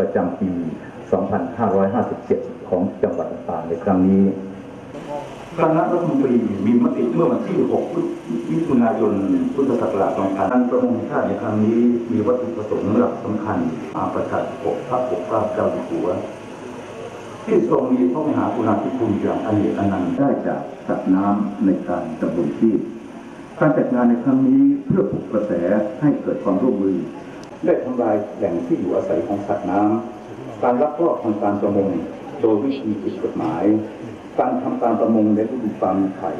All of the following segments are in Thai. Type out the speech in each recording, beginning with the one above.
ประจำปี 2557 ของจังหวัดลำปางในครั้งนี้คณะรัฐมนตรีมีมติเมื่อวันที่ 6 มิถุนายน พุทธศักราช2000การประมงชาติในครั้งนี้ มีวัตถุประสงค์หลักสำคัญอาประชาธิปกพระปกเกล้าเจ้าอยู่หัว ที่ทรงมีพระมหากรุณาธิคุณอย่างอเนกอนันต์ได้จากสัตว์น้ำในการดำรงชีพการจัดงานในครั้งนี้เพื่อปลุกกระแสให้เกิดความร่วมมือ ได้ทำลายแหล่งที่อยู่อาศัยของสัตว์น้ำการลักลอบทำการประมงโดยวิธีผิดกฎหมาย การทำการประมงในฤดูปลามีไข่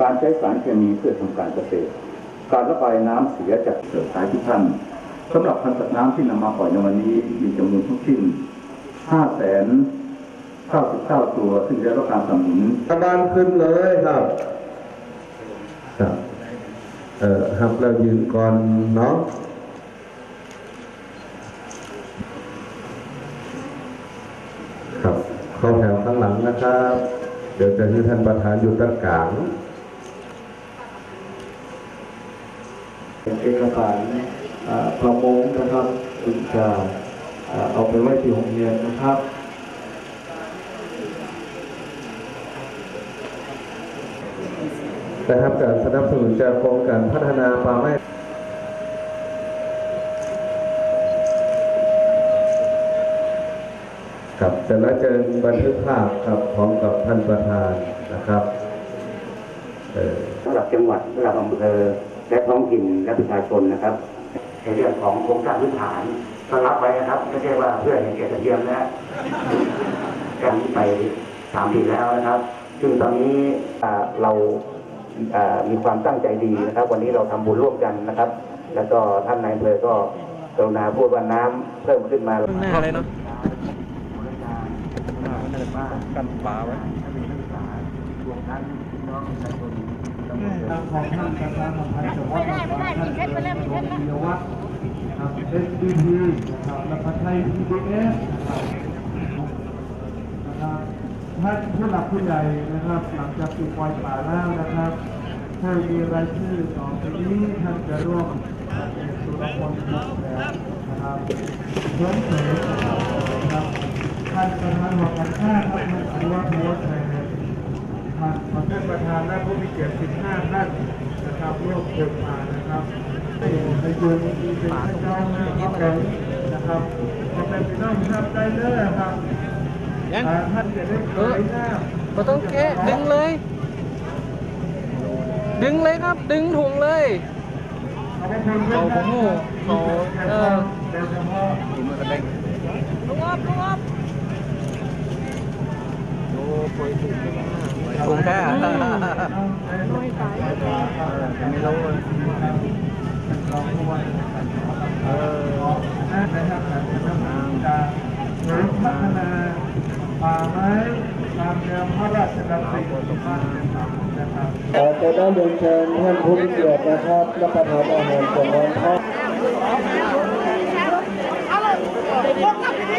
การใช้สารเคมีเพื่อทำการเกษตร การระบายน้ำเสียจากเสือสายทุกท่านสำหรับพันธุ์สัตว์น้ำที่นำมาปล่อยในวันนี้มีจำนวนทั้งสิ้น5แสน99ตัว ซึ่งได้รับการสนับสนุนกระดานขึ้นเลยครับครับเอ่อครับเรายืนก่อนเนาะ ครับเข้าแถวข้างหลังนะครับ เดี๋ยวจะให้ท่านประธานอยู่ด้านกลางเอกสารอ่าประมงนะครับถึงจะอ่าเอาไปไว้ที่โรงเรียนนะครับนะครับการสนับสนุนจากโครงการพัฒนาป่าไม้ ครับจะละเจอบันทึกภาพครับพร้อมกับท่านประธานนะครับเออสำหรับจังหวัดสำหรับอำเภอและท้องถิ่นและประชาชนนะครับในเรื่องของโครงสร้างพื้นฐานก็รับไว้นะครับไม่ใช่ว่าเพื่อให้เกียรติเยี่ยมนะการนี้ไปสามปีแล้วนะครับ ซึ่งตอนนี้อ่าเราอ่ามีความตั้งใจดีนะครับ วันนี้เราทำบุญร่วมกันนะครับ แล้วก็ท่านนายอำเภอก็กรุณาพูดว่าน้ำเพิ่มขึ้นมาข้างหน้าเลยเนาะกั นฟ้าไว้ทางของท่านประธานของพันจังหวัดไม่ได้ไม่ได้มีเพชรไปแล้วมีเพชรแล้วเดียวัฒน์นะครับเอสดีพีนะครับและพัฒไทยพีดีเอสนะครับท่านผู้หลักผู้ใหญ่นะครับหลังจากปีปล่อยป่าแล้วนะครับถ้ามีรายชื่อต่อไปนี้ท่านจะร่วมเป็นสุรพลครนะครับเพิ่มเติมนะครับ ท่านประธานหอการค้าครับท่านอนุวัฒน์โพธิ์ชัยท่านขอท่านประธานและผู้มีเกียรติ15ท่านนะครับร่วมเกิดมานะครับในยืนมีเป็นพระเจ้านะครับแกนะครับขอเป็นพี่น้องครับได้เลยครับยังอ่าท่านจะได้เผยหน้าเราต้องแกะดึงเลย ดึงเลยครับ ดึงถุงเลยเอาผมโม่เอาเออโดยเฉพาะถุงมือกระเด้งลุงอ๊อบลุงอ๊อบโอ้ปล่อย ถุงแค่ไม่รู้เลยเออนะครับการพัฒนาป่าไม้ตามแนวพระราชดำริของบ้านนะครับจะได้เรียนเชิญท่านผู้มีเกียรตินะครับรับประทานอาหารของวันพ่อ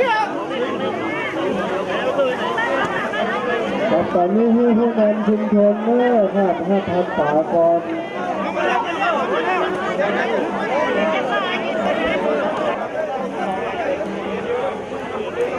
ครับ ตอนนี้ให้ผู้นำชุมชนเมื่อครับห้าพันฝากร